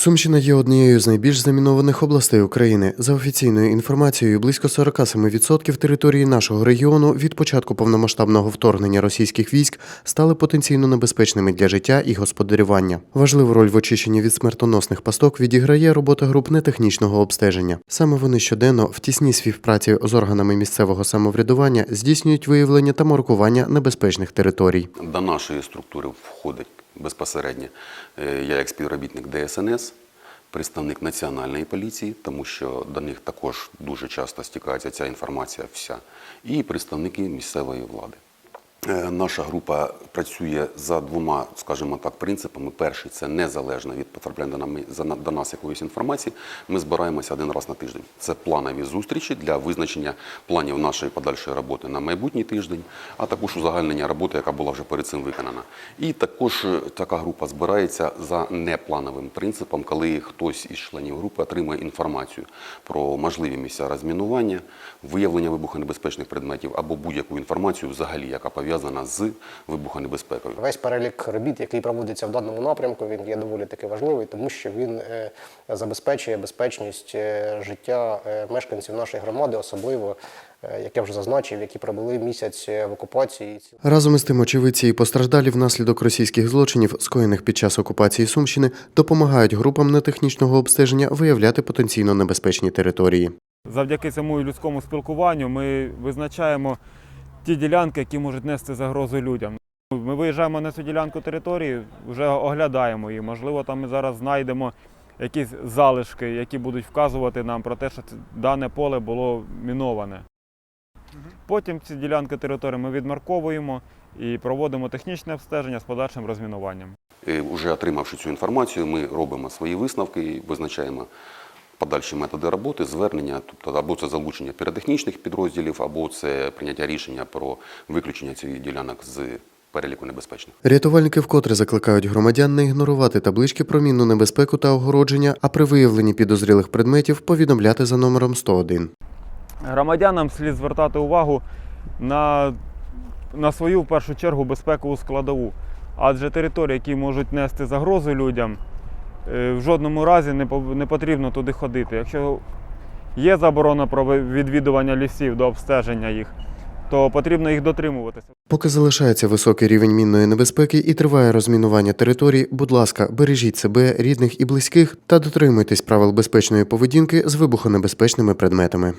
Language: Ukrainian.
Сумщина є однією з найбільш замінованих областей України. За офіційною інформацією, близько 47% території нашого регіону від початку повномасштабного вторгнення російських військ стали потенційно небезпечними для життя і господарювання. Важливу роль в очищенні від смертоносних пасток відіграє робота груп нетехнічного обстеження. Саме вони щоденно в тісній співпраці з органами місцевого самоврядування здійснюють виявлення та маркування небезпечних територій. До нашої структури входить безпосередньо е, я як співробітник ДСНС, представник Національної поліції, тому що до них також дуже часто стікається ця інформація вся, і представники місцевої влади. Е, Наша група працює за двома, скажімо так, принципами. Перший це незалежно від потрапляння до нас якоїсь інформації. Ми збираємося один раз на тиждень. Це планові зустрічі для визначення планів нашої подальшої роботи на майбутній тиждень, а також узагальнення роботи, яка була вже перед цим виконана. І також е, така група збирається за неплановим принципом, коли хтось із членів групи отримує інформацію про можливі місця розмінування, виявлення вибухонебезпечних предметів або будь-яку інформацію взагалі, яка пов'язана з вибухонебезпекою. Весь перелік робіт, який проводиться в даному напрямку, він є доволі таки важливий, тому що він е, забезпечує безпечність е, життя е, мешканців нашої громади, особливо, як я вже зазначив, які пробули місяць в окупації. Разом із тим, очевидці і постраждалі внаслідок російських злочинів, скоєних під час окупації Сумщини, допомагають групам нетехнічного обстеження виявляти потенційно небезпечні території. Завдяки цьому людському спілкуванню ми визначаємо ті ділянки, які можуть нести загрозу людям. Ми виїжджаємо на цю ділянку території, вже оглядаємо її. Можливо, там ми зараз знайдемо якісь залишки, які будуть вказувати нам про те, що дане поле було міноване. Потім ці ділянки території ми відмарковуємо і проводимо технічне обстеження з подальшим розмінуванням. І Уже отримавши цю інформацію, ми робимо свої висновки і визначаємо подальші методи роботи, звернення, тобто або це залучення піротехнічних підрозділів, або це прийняття рішення про виключення цих ділянок з переліку небезпечних. Рятувальники вкотре закликають громадян не ігнорувати таблички про мінну небезпеку та огородження, а при виявленні підозрілих предметів повідомляти за номером 101. Громадянам слід звертати увагу на, на свою в першу чергу безпекову складову. Адже території, які можуть нести загрозу людям, в жодному разі не, потрібно туди ходити. Якщо є заборона про відвідування лісів до обстеження їх, то потрібно їх дотримуватися. Поки залишається високий рівень мінної небезпеки і триває розмінування територій, будь ласка, бережіть себе, рідних і близьких та дотримуйтесь правил безпечної поведінки з вибухонебезпечними предметами.